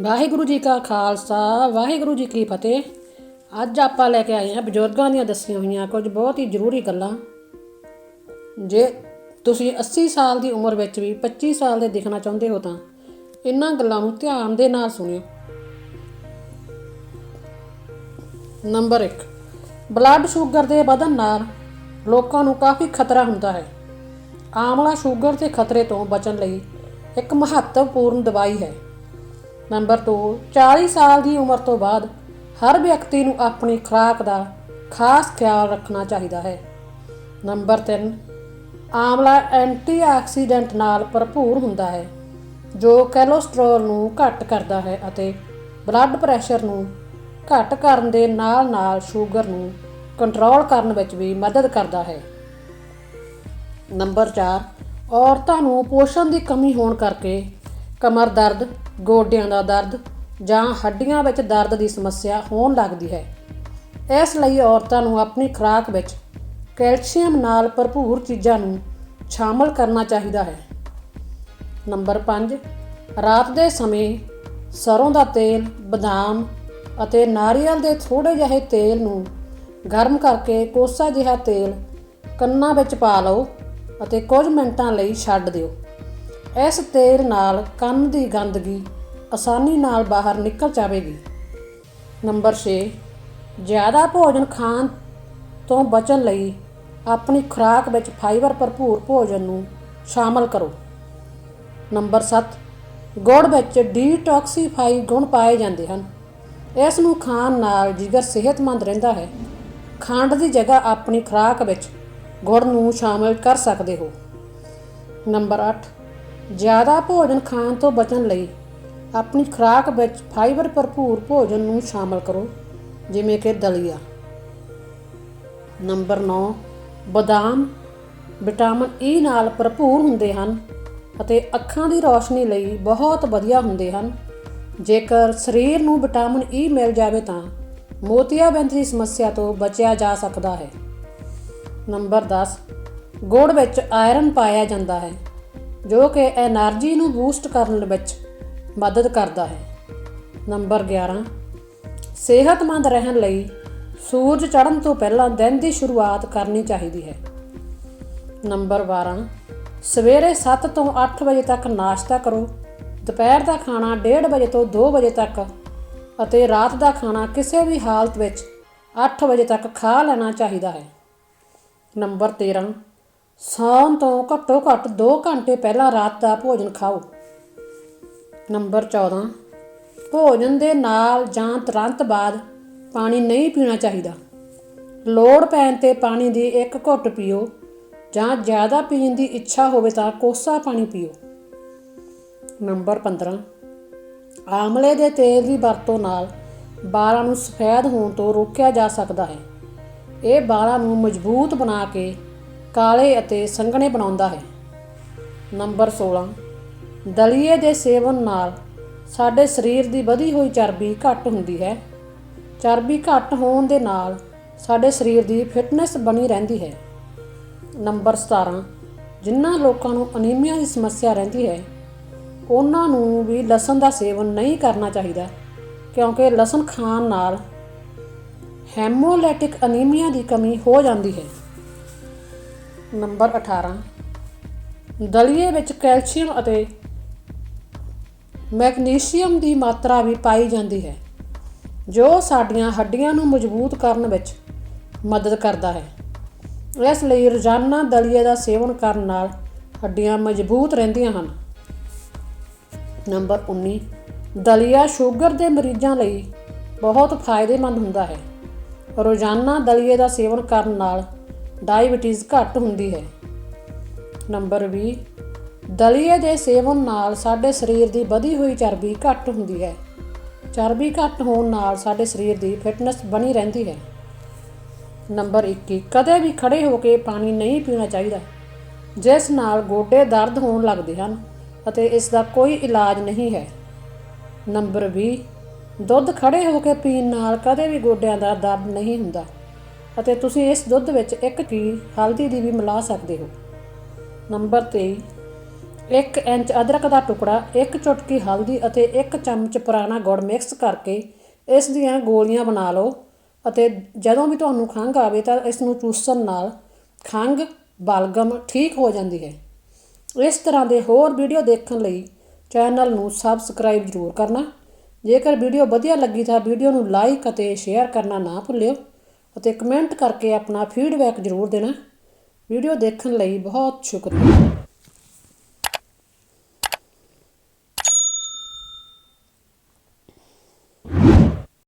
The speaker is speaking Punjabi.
ਵਾਹਿਗੁਰੂ ਜੀ ਕਾ ਖਾਲਸਾ, ਵਾਹਿਗੁਰੂ ਜੀ ਕੀ ਫਤਿਹ। ਅੱਜ ਆਪਾਂ ਲੈ ਕੇ ਆਏ ਹਾਂ ਬਜ਼ੁਰਗਾਂ ਦੀਆਂ ਦੱਸੀਆਂ ਹੋਈਆਂ ਕੁਝ ਬਹੁਤ ਹੀ ਜ਼ਰੂਰੀ ਗੱਲਾਂ। ਜੇ ਤੁਸੀਂ 80 ਸਾਲ ਦੀ ਉਮਰ ਵਿੱਚ ਵੀ 25 ਸਾਲ ਦੇ ਦਿਖਣਾ ਚਾਹੁੰਦੇ ਹੋ ਤਾਂ ਇਹਨਾਂ ਗੱਲਾਂ ਨੂੰ ਧਿਆਨ ਦੇ ਨਾਲ ਸੁਣਿਓ। ਨੰਬਰ 1 ਬਲੱਡ ਸ਼ੂਗਰ ਦੇ ਵਧਣ ਨਾਲ ਲੋਕਾਂ ਨੂੰ ਕਾਫੀ ਖਤਰਾ ਹੁੰਦਾ ਹੈ। ਆਮਲਾ ਸ਼ੂਗਰ ਦੇ ਖਤਰੇ ਤੋਂ ਬਚਣ ਲਈ ਇੱਕ ਮਹੱਤਵਪੂਰਨ ਦਵਾਈ ਹੈ। ਨੰਬਰ 2 40 ਸਾਲ ਦੀ ਉਮਰ ਤੋਂ ਬਾਅਦ ਹਰ ਵਿਅਕਤੀ ਨੂੰ ਆਪਣੀ ਖੁਰਾਕ ਦਾ ਖਾਸ ਖਿਆਲ ਰੱਖਣਾ ਚਾਹੀਦਾ ਹੈ। ਨੰਬਰ 3 ਆਮਲਾ ਐਂਟੀਆਕਸੀਡੈਂਟ ਨਾਲ ਭਰਪੂਰ ਹੁੰਦਾ ਹੈ, ਜੋ ਕੋਲੇਸਟ੍ਰੋਲ ਨੂੰ ਘੱਟ ਕਰਦਾ ਹੈ ਅਤੇ ਬਲੱਡ ਪ੍ਰੈਸ਼ਰ ਨੂੰ ਘੱਟ ਕਰਨ ਦੇ ਨਾਲ-ਨਾਲ ਸ਼ੂਗਰ ਨੂੰ ਕੰਟਰੋਲ ਕਰਨ ਵਿੱਚ ਵੀ ਮਦਦ ਕਰਦਾ ਹੈ। ਨੰਬਰ 4 ਔਰਤਾਂ ਨੂੰ ਪੋਸ਼ਣ ਦੀ ਕਮੀ ਹੋਣ ਕਰਕੇ ਕਮਰ ਦਰਦ, ਗੋਡਿਆਂ ਦਾ ਦਰਦ ਜਾਂ ਹੱਡੀਆਂ ਵਿੱਚ ਦਰਦ ਦੀ ਸਮੱਸਿਆ ਹੋਣ ਲੱਗਦੀ ਹੈ। ਇਸ ਲਈ ਔਰਤਾਂ ਨੂੰ ਆਪਣੀ ਖੁਰਾਕ ਵਿੱਚ ਕੈਲਸ਼ੀਅਮ ਨਾਲ ਭਰਪੂਰ ਚੀਜ਼ਾਂ ਨੂੰ ਸ਼ਾਮਲ ਕਰਨਾ ਚਾਹੀਦਾ ਹੈ। ਨੰਬਰ 5 ਰਾਤ ਦੇ ਸਮੇਂ ਸਰੋਂ ਦਾ ਤੇਲ, ਬਦਾਮ ਅਤੇ ਨਾਰੀਅਲ ਦੇ ਥੋੜੇ ਜਿਹੇ ਤੇਲ ਨੂੰ ਗਰਮ ਕਰਕੇ ਕੋਸਾ ਜਿਹਾ ਤੇਲ ਕੰਨਾਂ ਵਿੱਚ ਪਾ ਲਓ ਅਤੇ ਕੁਝ ਮਿੰਟਾਂ ਲਈ ਛੱਡ ਦਿਓ। ਇਸ ਤੇਲ ਨਾਲ ਕੰਨ ਦੀ ਗੰਦਗੀ ਆਸਾਨੀ ਨਾਲ ਬਾਹਰ ਨਿਕਲ ਜਾਵੇਗੀ। ਨੰਬਰ 6 ਜ਼ਿਆਦਾ ਭੋਜਨ ਖਾਣ ਤੋਂ ਬਚਣ ਲਈ ਆਪਣੀ ਖੁਰਾਕ ਵਿੱਚ ਫਾਈਬਰ ਭਰਪੂਰ ਭੋਜਨ ਨੂੰ ਸ਼ਾਮਲ ਕਰੋ। ਨੰਬਰ 7 ਗੁੜ ਵਿੱਚ ਡੀਟੌਕਸੀਫਾਈ ਗੁਣ ਪਾਏ ਜਾਂਦੇ ਹਨ। ਇਸ ਨੂੰ ਖਾਣ ਨਾਲ ਜਿਗਰ ਸਿਹਤਮੰਦ ਰਹਿੰਦਾ ਹੈ। ਖੰਡ ਦੀ ਜਗ੍ਹਾ ਆਪਣੀ ਖੁਰਾਕ ਵਿੱਚ ਗੁੜ ਨੂੰ ਸ਼ਾਮਲ ਕਰ ਸਕਦੇ ਹੋ। ਨੰਬਰ 8 ਜ਼ਿਆਦਾ ਭੋਜਨ ਖਾਣ ਤੋਂ ਬਚਣ ਲਈ ਆਪਣੀ ਖੁਰਾਕ ਵਿੱਚ ਫਾਈਬਰ ਭਰਪੂਰ ਭੋਜਨ ਨੂੰ ਸ਼ਾਮਲ ਕਰੋ, ਜਿਵੇਂ ਕਿ ਦਲੀਆ। ਨੰਬਰ 9 ਬਦਾਮ ਵਿਟਾਮਿਨ ਈ ਨਾਲ ਭਰਪੂਰ ਹੁੰਦੇ ਹਨ ਅਤੇ ਅੱਖਾਂ ਦੀ ਰੌਸ਼ਨੀ ਲਈ ਬਹੁਤ ਵਧੀਆ ਹੁੰਦੇ ਹਨ। ਜੇਕਰ ਸਰੀਰ ਨੂੰ ਵਿਟਾਮਿਨ ਈ ਮਿਲ ਜਾਵੇ ਤਾਂ ਮੋਤੀਆਬਿੰਦ ਦੀ ਸਮੱਸਿਆ ਤੋਂ ਬਚਿਆ ਜਾ ਸਕਦਾ ਹੈ। ਨੰਬਰ 10 ਗੁੜ ਵਿੱਚ ਆਇਰਨ ਪਾਇਆ ਜਾਂਦਾ ਹੈ। ਜੋ ਕਿ એનર્ਜੀ ਨੂੰ ਬੂਸਟ ਕਰਨ ਵਿੱਚ ਮਦਦ ਕਰਦਾ ਹੈ। ਨੰਬਰ 11 ਸਿਹਤਮੰਦ ਰਹਿਣ ਲਈ ਸੂਰਜ ਚੜ੍ਹਨ ਤੋਂ ਪਹਿਲਾਂ ਦਿਨ ਦੀ ਸ਼ੁਰੂਆਤ ਕਰਨੀ ਚਾਹੀਦੀ ਹੈ। ਨੰਬਰ 12 ਸਵੇਰੇ 7 ਤੋਂ 8 ਵਜੇ ਤੱਕ ਨਾਸ਼ਤਾ ਕਰੋ। ਦੁਪਹਿਰ ਦਾ ਖਾਣਾ 1:30 ਵਜੇ ਤੋਂ 2 ਵਜੇ ਤੱਕ ਅਤੇ ਰਾਤ ਦਾ ਖਾਣਾ ਕਿਸੇ ਵੀ ਹਾਲਤ ਵਿੱਚ 8 ਵਜੇ ਤੱਕ ਖਾ ਲੈਣਾ ਚਾਹੀਦਾ ਹੈ। ਨੰਬਰ 13 ਸੌਣ ਤੋਂ ਘੱਟੋ ਘੱਟ 2 ਘੰਟੇ ਪਹਿਲਾਂ ਰਾਤ ਦਾ ਭੋਜਨ ਖਾਓ। ਨੰਬਰ 14 ਭੋਜਨ ਦੇ ਨਾਲ ਜਾਂ ਤੁਰੰਤ ਬਾਅਦ ਪਾਣੀ ਨਹੀਂ ਪੀਣਾ ਚਾਹੀਦਾ। ਲੋੜ ਪੈਣ ਤੇ ਪਾਣੀ ਦੀ ਇੱਕ ਘੁੱਟ ਪੀਓ ਜਾਂ ਜ਼ਿਆਦਾ ਪੀਣ ਦੀ ਇੱਛਾ ਹੋਵੇ ਤਾਂ ਕੋਸਾ ਪਾਣੀ ਪੀਓ। ਨੰਬਰ 15 ਆਮਲੇ ਦੇ ਤੇਲ ਦੀ ਵਰਤੋਂ ਨਾਲ ਵਾਲਾਂ ਨੂੰ ਸਫੈਦ ਹੋਣ ਤੋਂ ਰੋਕਿਆ ਜਾ ਸਕਦਾ ਹੈ। ਇਹ ਬਾਲਾਂ ਨੂੰ ਮਜ਼ਬੂਤ ਬਣਾ ਕੇ ਕਾਲੇ ਅਤੇ ਸੰਘਣੇ ਬਣਾਉਂਦਾ ਹੈ। ਨੰਬਰ 16 ਦਲੀਏ ਦੇ ਸੇਵਨ ਨਾਲ ਸਾਡੇ ਸਰੀਰ ਦੀ ਵਧੀ ਹੋਈ ਚਰਬੀ ਘੱਟ ਹੁੰਦੀ ਹੈ। ਚਰਬੀ ਘੱਟ ਹੋਣ ਦੇ ਨਾਲ ਸਾਡੇ ਸਰੀਰ ਦੀ ਫਿਟਨੈਸ ਬਣੀ ਰਹਿੰਦੀ ਹੈ। ਨੰਬਰ 17 ਜਿਨ੍ਹਾਂ ਲੋਕਾਂ ਨੂੰ ਅਨੀਮੀਆ ਦੀ ਸਮੱਸਿਆ ਰਹਿੰਦੀ ਹੈ, ਉਹਨਾਂ ਨੂੰ ਵੀ ਲਸਣ ਦਾ ਸੇਵਨ ਨਹੀਂ ਕਰਨਾ ਚਾਹੀਦਾ, ਕਿਉਂਕਿ ਲਸਣ ਖਾਣ ਨਾਲ ਹੈਮੋਲੈਟਿਕ ਅਨੀਮੀਆ ਦੀ ਕਮੀ ਹੋ ਜਾਂਦੀ ਹੈ। ਨੰਬਰ 18 ਦਲੀਏ ਵਿੱਚ ਕੈਲਸ਼ੀਅਮ ਅਤੇ ਮੈਗਨੀਸ਼ੀਅਮ ਦੀ ਮਾਤਰਾ ਵੀ ਪਾਈ ਜਾਂਦੀ ਹੈ, ਜੋ ਸਾਡੀਆਂ ਹੱਡੀਆਂ ਨੂੰ ਮਜ਼ਬੂਤ ਕਰਨ ਵਿੱਚ ਮਦਦ ਕਰਦਾ ਹੈ। ਇਸ ਲਈ ਰੋਜ਼ਾਨਾ ਦਲੀਏ ਦਾ ਸੇਵਨ ਕਰਨ ਨਾਲ ਹੱਡੀਆਂ ਮਜ਼ਬੂਤ ਰਹਿੰਦੀਆਂ ਹਨ। ਨੰਬਰ 19 ਦਲੀਆ ਸ਼ੂਗਰ ਦੇ ਮਰੀਜ਼ਾਂ ਲਈ ਬਹੁਤ ਫਾਇਦੇਮੰਦ ਹੁੰਦਾ ਹੈ। ਰੋਜ਼ਾਨਾ ਦਲੀਏ ਦਾ ਸੇਵਨ ਕਰਨ ਨਾਲ ਡਾਇਬੀਟੀਜ਼ ਘੱਟ ਹੁੰਦੀ ਹੈ। ਨੰਬਰ 20 ਦਲੀਏ ਦੇ ਸੇਵਨ ਨਾਲ ਸਾਡੇ ਸਰੀਰ ਦੀ ਵਧੀ ਹੋਈ ਚਰਬੀ ਘੱਟ ਹੁੰਦੀ ਹੈ। ਚਰਬੀ ਘੱਟ ਹੋਣ ਨਾਲ ਸਾਡੇ ਸਰੀਰ ਦੀ ਫਿਟਨੈਸ ਬਣੀ ਰਹਿੰਦੀ ਹੈ। ਨੰਬਰ 21 ਕਦੇ ਵੀ ਖੜੇ ਹੋ ਕੇ ਪਾਣੀ ਨਹੀਂ ਪੀਣਾ ਚਾਹੀਦਾ, ਜਿਸ ਨਾਲ ਗੋਡੇ ਦਰਦ ਹੋਣ ਲੱਗਦੇ ਹਨ ਅਤੇ ਇਸ ਦਾ ਕੋਈ ਇਲਾਜ ਨਹੀਂ ਹੈ। ਨੰਬਰ 20 ਦੁੱਧ ਖੜੇ ਹੋ ਕੇ ਪੀਣ ਨਾਲ ਕਦੇ ਵੀ ਗੋਡਿਆਂ ਦਾ ਦਰਦ ਨਹੀਂ ਹੁੰਦਾ। ਅਤੇ ਤੁਸੀਂ ਇਸ ਦੁੱਧ ਵਿੱਚ ਇੱਕ ਕੀ ਹਲਦੀ ਦੀ ਵੀ ਮਿਲਾ ਸਕਦੇ ਹੋ। ਨੰਬਰ 23 1 ਇੰਚ ਅਦਰਕ ਦਾ ਟੁਕੜਾ, ਇੱਕ ਚੁਟਕੀ ਹਲਦੀ ਅਤੇ ਇੱਕ ਚਮਚ ਪੁਰਾਣਾ ਗੁੜ ਮਿਕਸ ਕਰਕੇ ਇਸ ਦੀਆਂ ਗੋਲੀਆਂ ਬਣਾ ਲਓ ਅਤੇ ਜਦੋਂ ਵੀ ਤੁਹਾਨੂੰ ਖੰਘ ਆਵੇ ਤਾਂ ਇਸ ਨੂੰ ਚੂਸਣ ਨਾਲ ਖੰਘ, ਬਲਗਮ ਠੀਕ ਹੋ ਜਾਂਦੀ ਹੈ। ਇਸ ਤਰ੍ਹਾਂ ਦੇ ਹੋਰ ਵੀਡੀਓ ਦੇਖਣ ਲਈ ਚੈਨਲ ਨੂੰ ਸਬਸਕ੍ਰਾਈਬ ਜ਼ਰੂਰ ਕਰਨਾ। ਜੇਕਰ ਵੀਡੀਓ ਵਧੀਆ ਲੱਗੀ ਤਾਂ ਵੀਡੀਓ ਨੂੰ ਲਾਈਕ ਅਤੇ ਸ਼ੇਅਰ ਕਰਨਾ ਨਾ ਭੁੱਲਿਓ। ਅਤੇ ਕਮੈਂਟ ਕਰਕੇ ਆਪਣਾ ਫੀਡਬੈਕ ਜ਼ਰੂਰ ਦੇਣਾ। ਵੀਡੀਓ ਦੇਖਣ ਲਈ ਬਹੁਤ ਸ਼ੁਕਰੀਆ।